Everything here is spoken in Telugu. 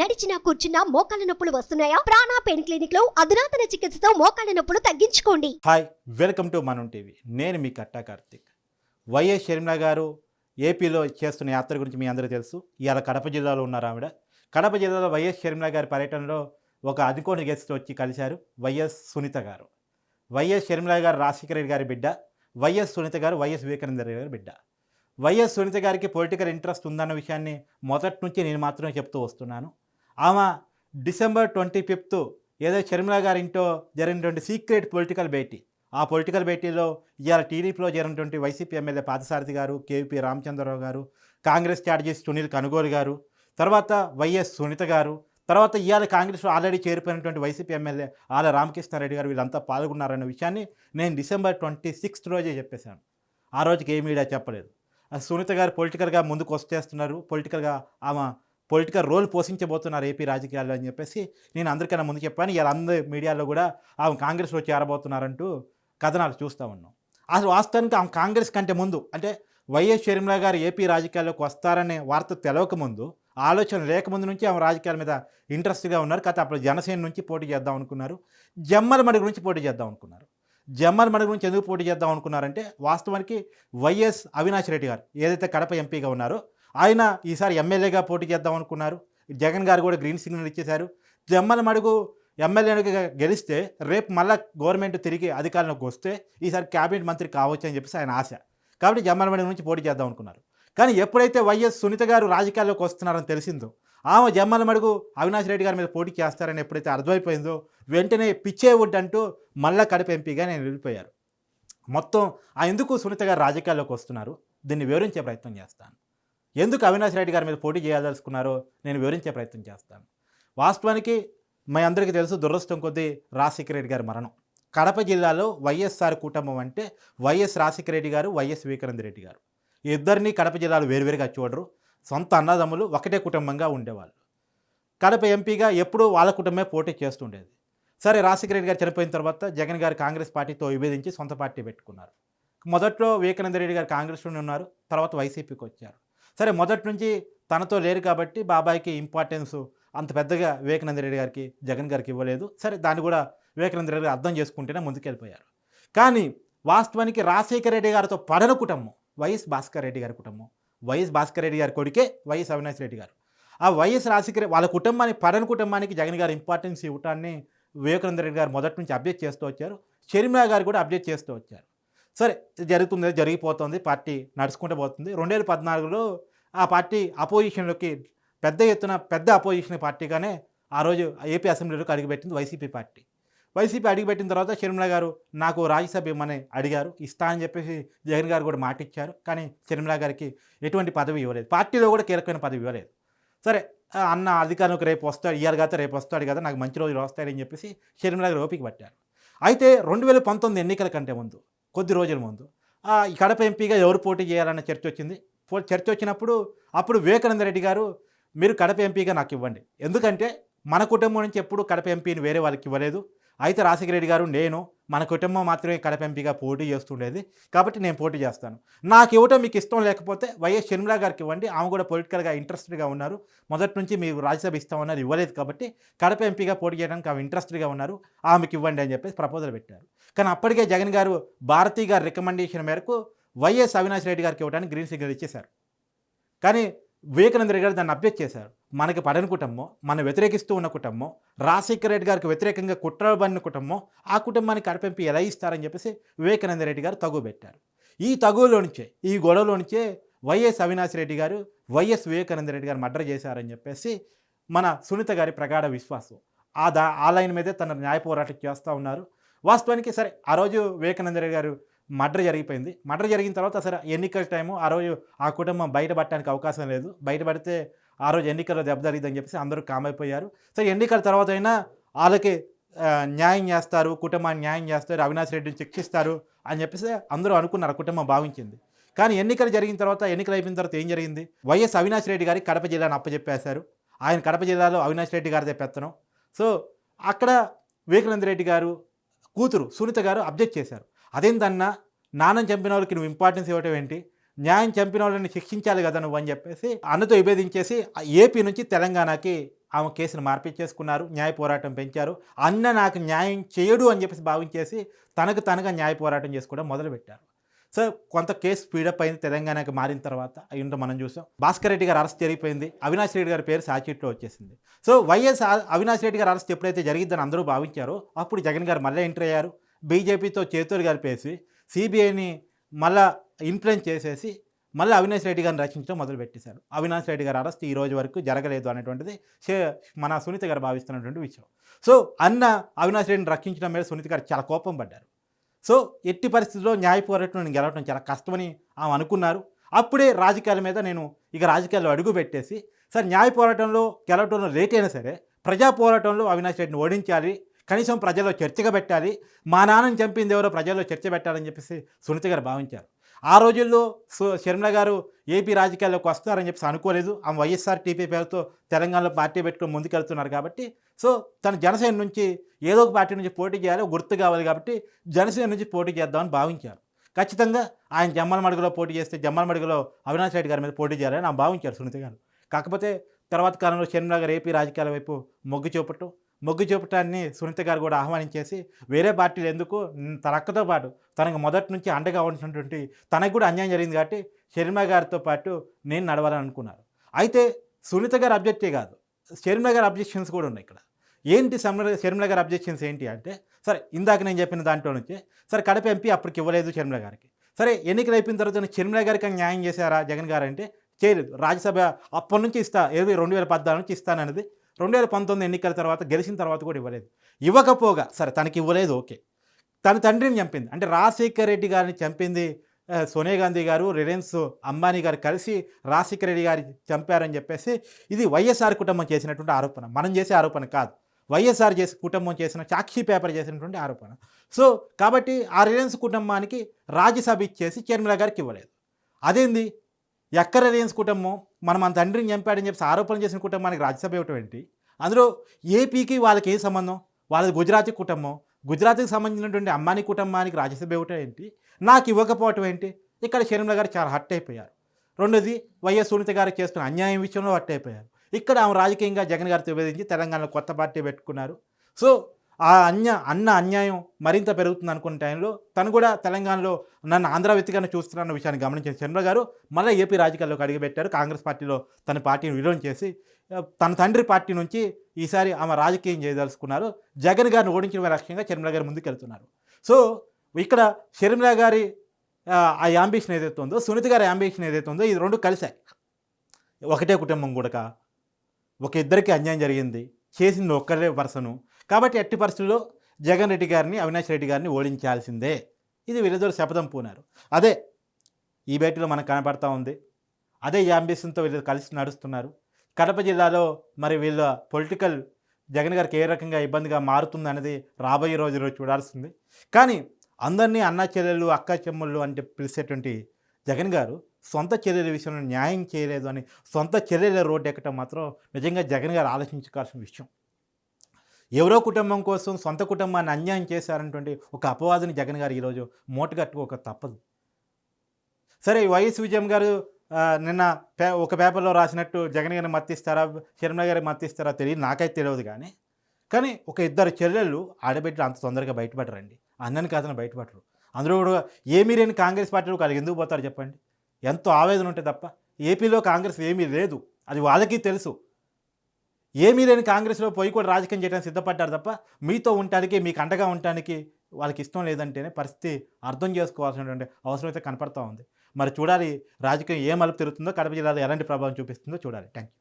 నడిచినా కూర్చున్నా మోకాళ్ళ నొప్పులు వస్తున్నాయా? ప్రాణా పెయిన్ క్లినిక్లో అధునాతన చికిత్సతో మోకాళ్ళ నొప్పులు తగ్గించుకోండి. Hi welcome to Manam TV. నేను మీ కట్టా కార్తిక్. వైఎస్ షర్మిల గారు ఏపీలో చేస్తున్న యాత్ర గురించి మీ అందరూ తెలుసు. ఇవాళ కడప జిల్లాలో ఉన్నారు ఆవిడ. కడప జిల్లాలో వైఎస్ షర్మిల గారి పర్యటనలో ఒక అధికోని గెస్ట్ వచ్చి కలిశారు వైఎస్ సునీత గారు. వైఎస్ షర్మిల గారు రాజశేఖర రెడ్డి గారి బిడ్డ. వైఎస్ సునీత గారు వైఎస్ వివేకానంద రెడ్డి గారి బిడ్డ. వైఎస్ సునీత గారికి పొలిటికల్ ఇంట్రెస్ట్ ఉందన్న విషయాన్ని మొదటి నుంచి నేను మాత్రమే చెప్తూ వస్తున్నాను. ఆమె డిసెంబర్ ట్వంటీ ఫిఫ్త్ ఏదో షర్మిల గారి జరిగినటువంటి సీక్రెట్ పొలిటికల్ భేటీ. ఆ పొలిటికల్ భేటీలో ఇవాళ టీడీపీలో జరిగినటువంటి వైసీపీ ఎమ్మెల్యే పాదసారథి గారు కేవీపీ రామచంద్రరావు గారు కాంగ్రెస్ స్ట్రాటజిస్ట్ సునీల్ కనుగోలు గారు తర్వాత వైఎస్ సునీత గారు తర్వాత ఇవాళ కాంగ్రెస్లో ఆల్రెడీ చేరిపోయినటువంటి వైసీపీ ఎమ్మెల్యే ఆల రామకృష్ణారెడ్డి గారు వీళ్ళంతా పాల్గొన్నారన్న విషయాన్ని నేను డిసెంబర్ ట్వంటీ సిక్స్త్ రోజే చెప్పేశాను. ఆ రోజుకి ఏ మీడియా చెప్పలేదు. ఆ సునీత గారు పొలిటికల్గా ముందుకు వచ్చేస్తున్నారు పొలిటికల్గా ఆమె పొలిటికల్ రోల్ పోషించబోతున్నారు ఏపీ రాజకీయాల్లో అని చెప్పేసి నేను అందరికన్నా ముందు చెప్పాను. ఇలా అందరి మీడియాలో కూడా ఆమె కాంగ్రెస్లో చేరబోతున్నారంటూ కథనాలు చూస్తూ ఉన్నాం. అసలు వాస్తవానికి ఆమె కాంగ్రెస్ కంటే ముందు అంటే వైఎస్ షర్మిల గారు ఏపీ రాజకీయాల్లోకి వస్తారనే వార్త తెలవకముందు ఆలోచన లేకముందు నుంచి ఆమె రాజకీయాల మీద ఇంట్రెస్ట్గా ఉన్నారు. కాకపోతే అప్పుడు జనసేన నుంచి పోటీ చేద్దాం అనుకున్నారు. జమ్మల మడి గురించి పోటీ చేద్దాం అనుకున్నారు. జమ్మల మడి గురించి ఎందుకు పోటీ చేద్దాం అనుకున్నారంటే వాస్తవానికి వైఎస్ అవినాష్ రెడ్డి గారు ఏదైతే కడప ఎంపీగా ఉన్నారో ఆయన ఈసారి ఎమ్మెల్యేగా పోటీ చేద్దాం అనుకున్నారు. జగన్ గారు కూడా గ్రీన్ సిగ్నల్ ఇచ్చేశారు. జమ్మల మడుగు ఎమ్మెల్యేగా గెలిస్తే రేపు మళ్ళా గవర్నమెంట్ తిరిగి అధికారంలోకి వస్తే ఈసారి క్యాబినెట్ మంత్రి కావచ్చు అని చెప్పేసి ఆయన ఆశ. కాబట్టి జమ్మల మడుగు నుంచి పోటీ చేద్దాం అనుకున్నారు. కానీ ఎప్పుడైతే వైఎస్ సునీత గారు రాజకీయాల్లోకి వస్తున్నారని తెలిసిందో ఆమె జమ్మల మడుగు అవినాష్ రెడ్డి గారి మీద పోటీ చేస్తారని ఎప్పుడైతే అర్థమైపోయిందో వెంటనే పిచ్చే వుడ్ అంటూ మళ్ళా కడప ఎంపీగా నేను వెళ్ళిపోయారు మొత్తం ఆ ఎందుకు సునీత గారు రాజకీయాల్లోకి వస్తున్నారు? దీన్ని వివరించే ప్రయత్నం చేస్తాను. ఎందుకు అవినాష్ రెడ్డి గారి మీద పోటీ చేయదలుచుకున్నారో నేను వివరించే ప్రయత్నం చేస్తాను. వాస్తవానికి మీ అందరికీ తెలుసు దురదృష్టం కొద్దీ రాజశేఖర రెడ్డి గారి మరణం. కడప జిల్లాలో వైఎస్ఆర్ కుటుంబం అంటే వైఎస్ రాజశేఖర రెడ్డి గారు వైఎస్ వివేకానంద రెడ్డి గారు. ఇద్దరిని కడప జిల్లాలో వేరువేరుగా చూడరు. సొంత అన్నదమ్ములు ఒకటే కుటుంబంగా ఉండేవాళ్ళు. కడప ఎంపీగా ఎప్పుడూ వాళ్ళ కుటుంబమే పోటీ చేస్తుండేది సరే రాజశేఖర రెడ్డి గారు చనిపోయిన తర్వాత జగన్ గారు కాంగ్రెస్ పార్టీతో విభేదించి సొంత పార్టీ పెట్టుకున్నారు. మొదట్లో వివేకానంద రెడ్డి గారు కాంగ్రెస్లోనే ఉన్నారు తర్వాత వైసీపీకి వచ్చారు. సరే మొదటి నుంచి తనతో లేరు కాబట్టి బాబాయ్కి ఇంపార్టెన్స్ అంత పెద్దగా వివేకానంద రెడ్డి గారికి జగన్ గారికి ఇవ్వలేదు. సరే దాన్ని కూడా వివేకానంద రెడ్డి గారు అర్థం చేసుకుంటేనే ముందుకెళ్ళిపోయారు. కానీ వాస్తవానికి రాజశేఖర రెడ్డి గారితో పడన కుటుంబం వైఎస్ భాస్కర్ రెడ్డి గారి కుటుంబం. వైఎస్ భాస్కర్ రెడ్డి గారి కొడుకే వైఎస్ అవినాష్ రెడ్డి గారు. ఆ వైఎస్ రాజశేఖర వాళ్ళ కుటుంబానికి పడన కుటుంబానికి జగన్ గారు ఇంపార్టెన్స్ ఇవ్వటాన్ని వివేకానంద రెడ్డి గారు మొదటి నుంచి అప్డేట్ చేస్తూ వచ్చారు. షర్మిలా గారు కూడా అప్డేట్ చేస్తూ వచ్చారు. సరే జరుగుతుంది జరిగిపోతుంది పార్టీ నడుచుకుంటూ పోతుంది. రెండు వేల పద్నాలుగులో ఆ పార్టీ అపోజిషన్లోకి పెద్ద ఎత్తున పెద్ద అపోజిషన్ పార్టీగానే ఆ రోజు ఏపీ అసెంబ్లీలోకి అడుగుపెట్టింది వైసీపీ పార్టీ. వైసీపీ అడుగుపెట్టిన తర్వాత షర్మిల గారు నాకు రాజ్యసభ ఇమ్మని అడిగారు ఇస్తా అని చెప్పేసి జగన్ గారు కూడా మాట ఇచ్చారు. కానీ షర్మిల గారికి ఎటువంటి పదవి ఇవ్వలేదు. పార్టీలో కూడా కీలకమైన పదవి ఇవ్వలేదు. సరే అన్న అధికారంలోకి రేపు వస్తాడు ఇయర్ కదా రేపు వస్తాడు కదా నాకు మంచి రోజులు వస్తాయని చెప్పేసి షర్మిల గారు ఓపిక పట్టారు. అయితే రెండు వేల పంతొమ్మిది ఎన్నికల కంటే ముందు కొద్ది రోజుల ముందు. ఆ, ఈ కడప ఎంపీగా ఎవరు పోటీ చేయాలన్న చర్చ వచ్చింది. పో- చర్చ వచ్చినప్పుడు అప్పుడు వివేకానంద రెడ్డి గారు మీరు కడప ఎంపీగా నాకు ఇవ్వండి. ఎందుకంటే మన కుటుంబం నుంచి ఎప్పుడు కడప ఎంపీని వేరే వాళ్ళకి ఇవ్వలేదు. అయితే రాజశేఖర రెడ్డి గారు నేను మన కుటుంబం మాత్రమే కడప ఎంపీగా పోటీ చేస్తుండేది. కాబట్టి నేను పోటీ చేస్తాను. నాకు ఇవ్వటం మీకు ఇష్టం లేకపోతే వైఎస్ షర్మిల గారికి ఇవ్వండి. ఆమె కూడా పొలిటికల్గా ఇంట్రెస్టెడ్గా ఉన్నారు. మొదటి నుంచి మీరు రాజ్యసభ ఇస్తామన్నారు ఇవ్వలేదు కాబట్టి కడప ఎంపీగా పోటీ చేయడానికి ఆమె ఇంట్రెస్టెడ్గా ఉన్నారు. ఆమెకి ఇవ్వండి అని చెప్పేసి ప్రపోజల్ పెట్టారు. కానీ అప్పటికే జగన్ గారు భారతీ గారి రికమెండేషన్ మేరకు వైఎస్ అవినాష్ రెడ్డి గారికి ఇవ్వడానికి గ్రీన్ సిగ్నల్ ఇచ్చేశారు. కానీ వివేకానంద రెడ్డి గారు దాన్ని అబ్జెక్ట్ చేశారు. మనకి పడని కుటుంబం మనం వ్యతిరేకిస్తూ ఉన్న కుటుంబం రాజశేఖర రెడ్డి గారికి వ్యతిరేకంగా కుట్రబడిన కుటుంబం ఆ కుటుంబానికి కడపెంపి ఎలా ఇస్తారని చెప్పేసి వివేకానంద రెడ్డి గారు తగు పెట్టారు. ఈ తగులో నుంచే ఈ గొడవలో నుంచే వైఎస్ అవినాష్ రెడ్డి గారు వైఎస్ వివేకానంద రెడ్డి గారు మర్డర్ చేశారని చెప్పేసి మన సునీత గారి ప్రగాఢ విశ్వాసం. ఆ దా ఆ లైన్ మీదే తన న్యాయ పోరాటం చేస్తూ ఉన్నారు. వాస్తవానికి సరే ఆ రోజు వివేకానంద రెడ్డి గారు మర్డర్ జరిగిపోయింది. మర్డర్ జరిగిన తర్వాత సరే ఎన్నికల టైము ఆ రోజు ఆ కుటుంబం బయటపడటానికి అవకాశం లేదు. బయటపడితే ఆ రోజు ఎన్నికల్లో దెబ్బ చెప్పేసి అందరూ కామైపోయారు. సరే ఎన్నికల తర్వాత అయినా వాళ్ళకి న్యాయం చేస్తారు కుటుంబాన్ని న్యాయం చేస్తారు అవినాష్ రెడ్డిని శిక్షిస్తారు అని చెప్పేసి అందరూ అనుకున్నారు కుటుంబం భావించింది. కానీ ఎన్నికలు జరిగిన తర్వాత ఎన్నికలు అయిపోయిన తర్వాత ఏం జరిగింది? వైఎస్ అవినాష్ రెడ్డి గారికి కడప జిల్లాను అప్పచెప్పేశారు ఆయన కడప జిల్లాలో అవినాష్ రెడ్డి గారిదే పెత్తనం. సో అక్కడ వివేకానంద రెడ్డి గారు కూతురు సునీత గారు అబ్జెక్ట్ చేశారు. అదేంటన్నా నాన్న చంపిన వాళ్ళకి నువ్వు ఇంపార్టెన్స్ ఇవ్వటం ఏంటి? న్యాయం చంపిన వాళ్ళని శిక్షించాలి కదా నువ్వు అని చెప్పేసి అన్నతో విభేదించేసి ఆ ఏపీ నుంచి తెలంగాణకి ఆమె కేసును మార్పిచ్చేసుకున్నారు న్యాయ పోరాటం పెంచారు. అన్న నాకు న్యాయం చేయడు అని చెప్పేసి భావించేసి తనకు తనగా న్యాయ పోరాటం చేసుకోవడం మొదలుపెట్టారు. సో కొంత కేసు స్పీడప్ అయింది తెలంగాణకి మారిన తర్వాత. అయ్యింటో మనం చూసాం. భాస్కర్ రెడ్డి గారు అరెస్ట్ జరిగిపోయింది. అవినాష్ రెడ్డి గారి పేరు సాచిట్లో వచ్చేసింది. సో వైఎస్ అవినాష్ రెడ్డి గారు అరెస్ట్ ఎప్పుడైతే జరిగిద్దని అందరూ భావించారో అప్పుడు జగన్ గారు మళ్ళీ ఎంటర్ అయ్యారు. బీజేపీతో చేతులు కలిపేసి సిబిఐని మళ్ళా ఇన్ఫ్లుయెన్స్ చేసేసి మళ్ళీ అవినాష్ రెడ్డి గారిని రక్షించడం మొదలు పెట్టేశారు అవినాష్ రెడ్డి గారి అరెస్ట్ ఈ రోజు వరకు జరగలేదు అనేటువంటిది మన సునీత గారు భావిస్తున్నటువంటి విషయం. సో అన్న అవినాష్ రెడ్డిని రక్షించడం మీద సునీత గారు చాలా కోపం పడ్డారు. సో ఎట్టి పరిస్థితుల్లో న్యాయ పోరాటం నేను గెలవడం చాలా కష్టమని ఆమె అనుకున్నారు. అప్పుడే రాజకీయాల మీద నేను ఇక రాజకీయాల్లో అడుగు పెట్టేసి సార్ న్యాయ పోరాటంలో గెలవడంలో లేట్ అయినా సరే ప్రజా పోరాటంలో అవినాష్ రెడ్డిని ఓడించాలి కనీసం ప్రజల్లో చర్చగా పెట్టాలి మా నాన్నని చంపింది ఎవరో ప్రజల్లో చర్చ పెట్టాలని చెప్పేసి సునీత గారు భావించారు. ఆ రోజుల్లో సో షర్మిల గారు ఏపీ రాజకీయాల్లోకి వస్తారని చెప్పేసి అనుకోలేదు. ఆమె వైఎస్ఆర్ టీపీ పేరుతో తెలంగాణలో పార్టీ పెట్టుకుని ముందుకెళ్తున్నారు కాబట్టి సో తన జనసేన నుంచి ఏదో ఒక పార్టీ నుంచి పోటీ చేయాలి గుర్తు కావాలి కాబట్టి జనసేన నుంచి పోటీ చేద్దామని భావించారు. ఖచ్చితంగా ఆయన జమ్మలమడుగులో పోటీ చేస్తే జమ్మలమడుగులో అవినాష్ రెడ్డి గారి మీద పోటీ చేయాలని ఆమె భావించారు సునీత గారు. కాకపోతే తర్వాత కాలంలో షర్మిల గారు ఏపీ రాజకీయాల వైపు మొగ్గు చూపటం మొగ్గు చూపటాన్ని సునీత గారు కూడా ఆహ్వానించేసి వేరే పార్టీలు ఎందుకు? తన అక్కతో పాటు తనకు మొదటి నుంచి అండగా ఉంటున్నటువంటి తనకు కూడా అన్యాయం జరిగింది కాబట్టి షర్మిల గారితో పాటు నేను నడవాలని అనుకున్నారు. అయితే సునీత గారు అబ్జెక్టే కాదు. షర్మిల గారి అబ్జెక్షన్స్ కూడా ఉన్నాయి ఇక్కడ. ఏంటి షర్మిల షర్మిల గారి అబ్జెక్షన్స్ ఏంటి అంటే సరే ఇందాక నేను చెప్పిన దాంట్లో నుంచి సరే కడప ఎంపీ అప్పటికి ఇవ్వలేదు షర్మిల గారికి. సరే ఎన్నికలు అయిపోయిన తర్వాత షర్మిల గారికి న్యాయం చేశారా జగన్ గారు అంటే చేయలేదు. రాజ్యసభ అప్పటి నుంచి ఇస్తా ఇరవై రెండు వేల పద్నాలుగు నుంచి ఇస్తాననేది రెండు వేల పంతొమ్మిది ఎన్నికల తర్వాత గెలిచిన తర్వాత కూడా ఇవ్వలేదు. ఇవ్వకపోగా సరే తనకి ఇవ్వలేదు ఓకే. తన తండ్రిని చంపింది. అంటే రాజశేఖర్ రెడ్డి గారిని చంపింది సోనియా గాంధీ గారు రిలయన్స్ అంబానీ గారు కలిసి రాజశేఖర రెడ్డి గారి చంపారని చెప్పేసి ఇది వైఎస్ఆర్ కుటుంబం చేసినటువంటి ఆరోపణ. మనం చేసే ఆరోపణ కాదు. వైఎస్ఆర్ చేసే కుటుంబం చేసిన సాక్షి పేపర్ చేసినటువంటి ఆరోపణ. సో కాబట్టి ఆ రిలయన్స్ కుటుంబానికి రాజ్యసభ ఇచ్చేసి చర్మిల గారికి ఇవ్వలేదు. అదేంది? ఎక్కడ రిలయన్స్ కుటుంబం. మనం మన తండ్రిని చంపాడని చెప్పి ఆరోపణ చేసిన కుటుంబానికి రాజ్యసభ ఇవ్వటం ఏంటి అందులో ఏపీకి వాళ్ళకి ఏం సంబంధం? వాళ్ళది గుజరాతీ కుటుంబం. గుజరాత్కి సంబంధించినటువంటి అమ్మాని కుటుంబానికి రాజ్యసభ ఇవ్వటం ఏంటి నాకు ఇవ్వకపోవటం ఏంటి? ఇక్కడ షర్మిల గారు చాలా హట్ అయిపోయారు. రెండోది వైఎస్ సునీత గారు చేస్తున్న అన్యాయం విషయంలో హట్ అయిపోయారు. ఇక్కడ ఆమె రాజకీయంగా జగన్ గారితో విభజించి తెలంగాణలో కొత్త పార్టీ పెట్టుకున్నారు. సో ఆ అన్య అన్న అన్యాయం మరింత పెరుగుతుంది అనుకున్న టైంలో తను కూడా తెలంగాణలో నన్ను ఆంధ్ర వ్యక్తిగానే చూస్తున్న విషయాన్ని గమనించిన చంద్ర గారు మళ్ళీ ఏపీ రాజకీయాల్లోకి అడుగుపెట్టారు. కాంగ్రెస్ పార్టీలో తన పార్టీని విలీనం చేసి తన తండ్రి పార్టీ నుంచి ఈసారి ఆమె రాజకీయం చేయదలుచుకున్నారు. జగన్ గారిని ఓడించడమే లక్ష్యంగా చర్మిల గారు ముందుకెళ్తున్నారు సో ఇక్కడ షర్మిల గారి ఆ, యాంబిషన్ ఏదైతే ఉందో సునీత గారి యాంబిషన్ ఏదైతే ఉందో ఇది రెండు కలిశాయి. ఒకటే కుటుంబం కూడక ఒక ఇద్దరికి అన్యాయం జరిగింది చేసింది ఒక్కరే పర్సను కాబట్టి ఎట్టి పరిస్థితుల్లో జగన్ రెడ్డి గారిని అవినాష్ రెడ్డి గారిని ఓడించాల్సిందే. ఇది వీళ్ళిద్దరు శపథం పూనారు. అదే ఈ భేటీలో మనకు కనపడతా ఉంది. అదే ఈ అంబిషన్తో వీళ్ళు కలిసి నడుస్తున్నారు. కడప జిల్లాలో మరి వీళ్ళ పొలిటికల్ జగన్ గారికి ఏ రకంగా ఇబ్బందిగా మారుతుంది అనేది రాబోయే రోజుల్లో చూడాల్సింది. కానీ అందరినీ అన్న చెల్లెళ్ళు అక్క చెమ్ముళ్ళు అంటే పిలిచేటువంటి జగన్ గారు సొంత చెల్లెల విషయంలో న్యాయం చేయలేదు అని సొంత చెల్లెల రోడ్డు ఎక్కటం మాత్రం నిజంగా జగన్ గారు ఆలోచించుకోవాల్సిన విషయం. ఎవరో కుటుంబం కోసం సొంత కుటుంబాన్ని అన్యాయం చేశారన్నటువంటి ఒక అపవాదిని జగన్ గారు ఈరోజు మూటగట్టుకోక తప్పదు. సరే వైఎస్ విజయం గారు నిన్న పే ఒక పేపర్లో రాసినట్టు జగన్ గారిని మర్తిస్తారా శర్మ గారికి మర్తిస్తారా తెలియదు నాకైతే తెలియదు కానీ కానీ ఒక ఇద్దరు చెల్లెళ్ళు ఆడబిడ్డలు అంత తొందరగా బయటపడరండి. అన్నని కాదని బయటపడరు. అందులో కూడా ఏమీ లేని కాంగ్రెస్ పార్టీలో వాళ్ళు ఎందుకు పోతారు చెప్పండి? ఎంతో ఆవేదన ఉంటే తప్ప ఏపీలో కాంగ్రెస్ ఏమీ లేదు. అది వాళ్ళకి తెలుసు. ఏమీ లేని కాంగ్రెస్లో పోయి కూడా రాజకీయం చేయడానికి సిద్ధపడ్డారు తప్ప మీతో ఉండటానికి మీకు అండగా ఉండటానికి వాళ్ళకి ఇష్టం లేదంటేనే పరిస్థితి అర్థం చేసుకోవాల్సినటువంటి అవసరం అయితే కనపడుతూ ఉంది. మరి చూడాలి రాజకీయం ఏ మలుపు తిరుగుతుందో కడప జిల్లాలో ఎలాంటి ప్రభావం చూపిస్తుందో చూడాలి. Thank you